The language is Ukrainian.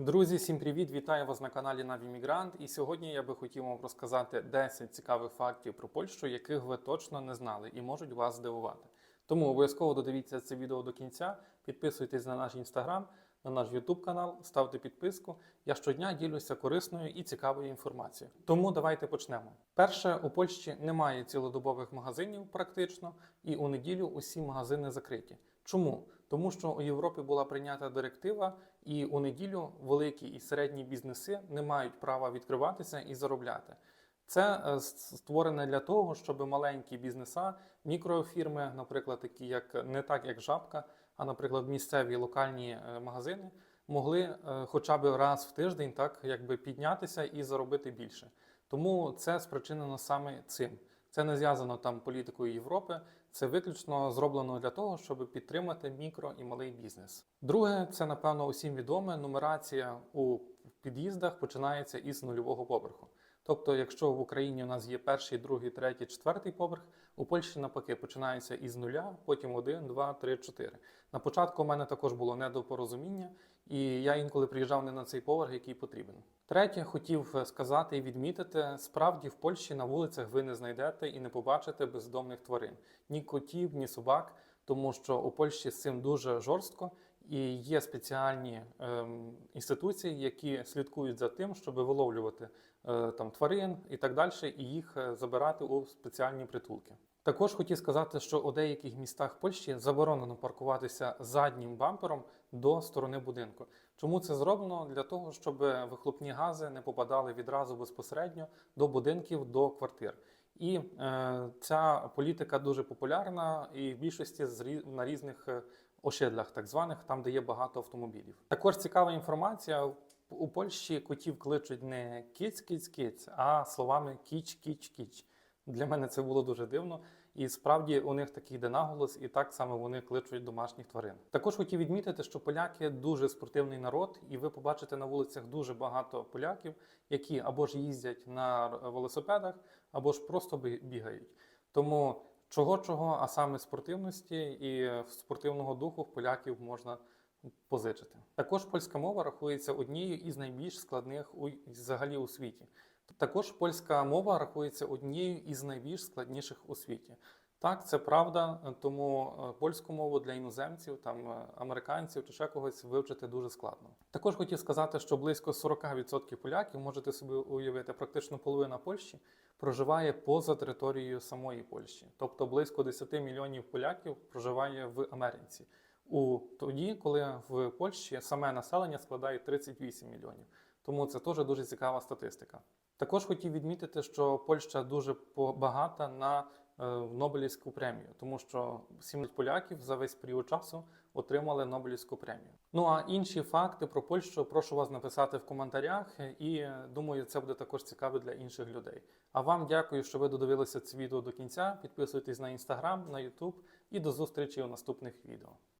Друзі, всім привіт! Вітаю вас на каналі Навімігрант. І сьогодні я би хотів вам розказати 10 цікавих фактів про Польщу, яких ви точно не знали і можуть вас здивувати. Тому обов'язково додивіться це відео до кінця, підписуйтесь на наш інстаграм, на наш Ютуб канал, ставте підписку. Я щодня ділюся корисною і цікавою інформацією. Тому давайте почнемо. Перше, у Польщі немає цілодобових магазинів практично, і у неділю усі магазини закриті. Чому? Тому що у Європі була прийнята директива, і у неділю великі і середні бізнеси не мають права відкриватися і заробляти. Це е, створене для того, щоб маленькі бізнеса, мікрофірми, наприклад, такі як не так як жабка, а наприклад, місцеві локальні е, магазини, могли е, хоча б раз в тиждень так якби піднятися і заробити більше. Тому це спричинено саме цим. Це не зв'язано там політикою Європи. Це виключно зроблено для того, щоб підтримати мікро і малий бізнес. Друге, це напевно усім відоме. Нумерація у під'їздах починається із нульового поверху. Тобто, якщо в Україні у нас є перший, другий, третій, четвертий поверх, у Польщі навпаки починається із нуля, потім один, два, три, чотири. На початку у мене також було недопорозуміння, і я інколи приїжджав не на цей поверх, який потрібен. Третє, хотів сказати і відмітити: справді в Польщі на вулицях ви не знайдете і не побачите бездомних тварин ні котів, ні собак, тому що у Польщі з цим дуже жорстко. І є спеціальні ем, інституції, які слідкують за тим, щоб виловлювати е, там тварин і так далі, і їх е, забирати у спеціальні притулки. Також хотів сказати, що у деяких містах Польщі заборонено паркуватися заднім бампером до сторони будинку. Чому це зроблено? Для того, щоб вихлопні гази не попадали відразу безпосередньо до будинків, до квартир. І е, ця політика дуже популярна і в більшості на різних е, ошедлях, так званих, там, де є багато автомобілів. Також цікава інформація. У Польщі котів кличуть не кіць, кіць, кіць, а словами кіч, кіч, кіч. Для мене це було дуже дивно. І справді у них такий йде наголос, і так саме вони кличуть домашніх тварин. Також хотів відмітити, що поляки дуже спортивний народ, і ви побачите на вулицях дуже багато поляків, які або ж їздять на велосипедах, або ж просто бігають. Тому чого чого, а саме спортивності і спортивного духу в поляків можна позичити. Також польська мова рахується однією із найбільш складних у взагалі у світі. Також польська мова рахується однією із найбільш складніших у світі. Так, це правда, тому е, польську мову для іноземців, там е, американців чи ще когось вивчити дуже складно. Також хотів сказати, що близько 40% поляків можете собі уявити, практично половина Польщі проживає поза територією самої Польщі, тобто близько 10 мільйонів поляків проживає в Америці. У тоді, коли в Польщі саме населення складає 38 мільйонів. Тому це теж дуже цікава статистика. Також хотів відмітити, що Польща дуже багата на е, Нобелівську премію, тому що 7 поляків за весь період часу отримали Нобелівську премію. Ну а інші факти про Польщу прошу вас написати в коментарях, і е, думаю, це буде також цікаво для інших людей. А вам дякую, що ви додивилися це відео до кінця. Підписуйтесь на інстаграм, на Ютуб і до зустрічі у наступних відео.